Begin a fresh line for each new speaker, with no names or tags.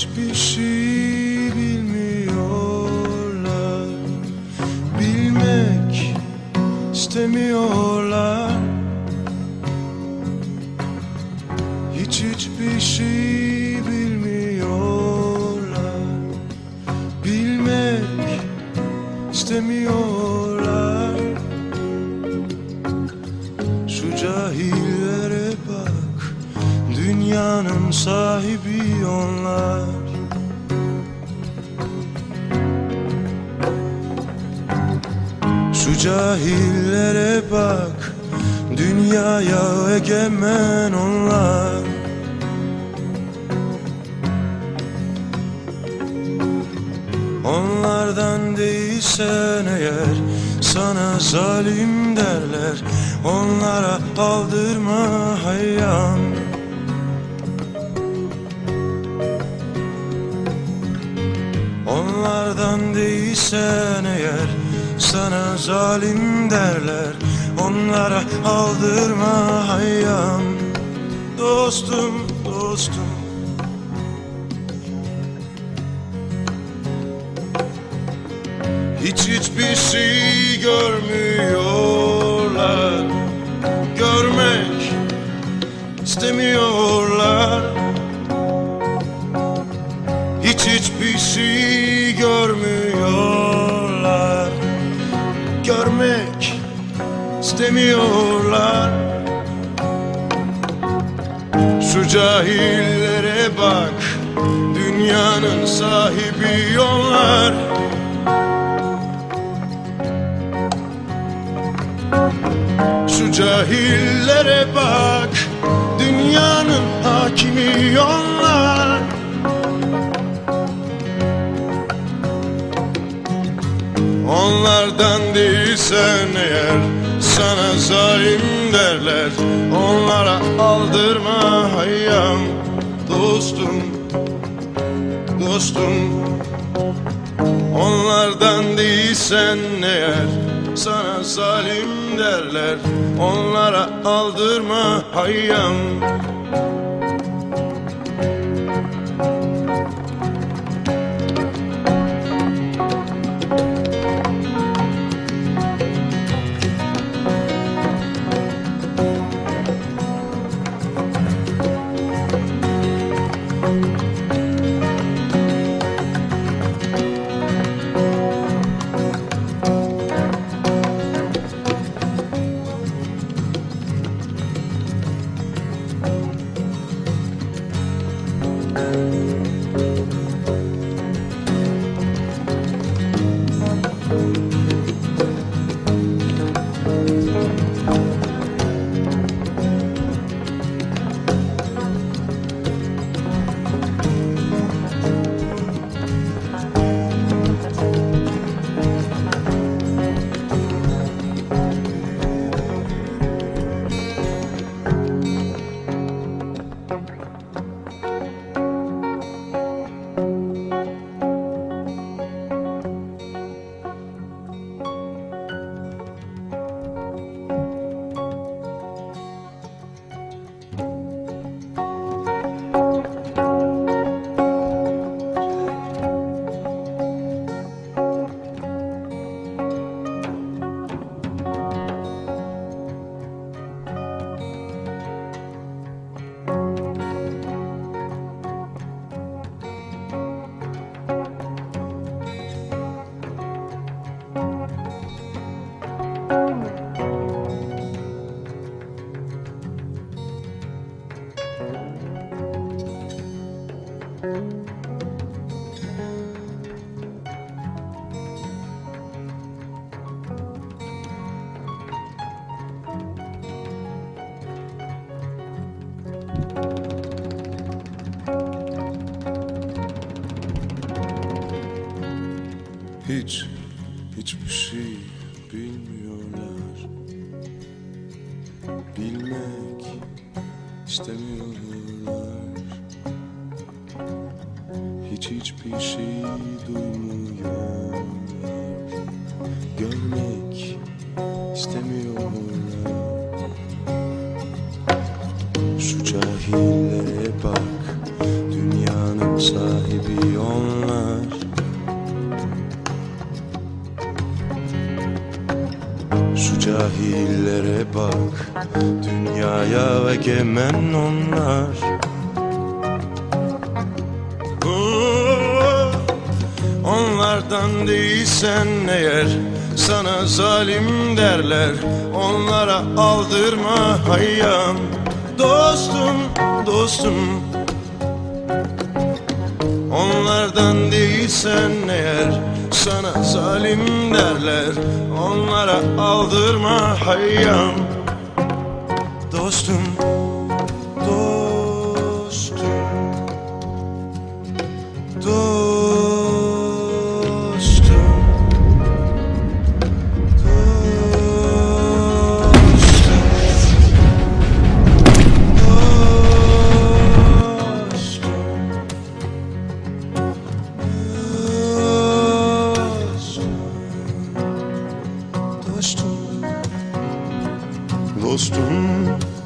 hiçbir şey bilmiyorlar. Bilmek istemiyorlar. İstemiyorlar Şu cahillere bak Dünyanın sahibi onlar. Şu cahillere bak Dünyaya egemen onlar Onlardan değilsen eğer Sana zalim derler. Onlara aldırma hayyam Onlardan değilsen eğer Sana zalim derler. Onlara aldırma hayyam Dostum, dostum Hiç hiçbir şey görmüyorlar. Görmek istemiyorlar. Hiç hiçbir şey görmüyorlar. Görmek istemiyorlar. Şu cahillere bak. Dünyanın sahibi onlar cahillere bak Dünyanın hakimi onlar. Onlardan değilsen eğer Sana zalim derler. Onlara aldırma hayyam Dostum Dostum. Onlardan değilsen eğer Sana zalim derler. Onlara aldırma hayyam Hiç, hiçbir şey bilmiyorlar. Bilmek istemiyorlar. Hiç hiçbir şey duymuyorlar. Görmek istemiyorlar. Şu cahillere bak. Dünyanın sahibi onlar cahillere bak Dünyaya egemen onlar. Oo, Onlardan değilsen eğer Sana zalim derler. Onlara aldırma hayyam Dostum, dostum. Onlardan değilsen eğer Sana zalim derler. Onlara aldırma hayyam. Dostum Dostum Dostum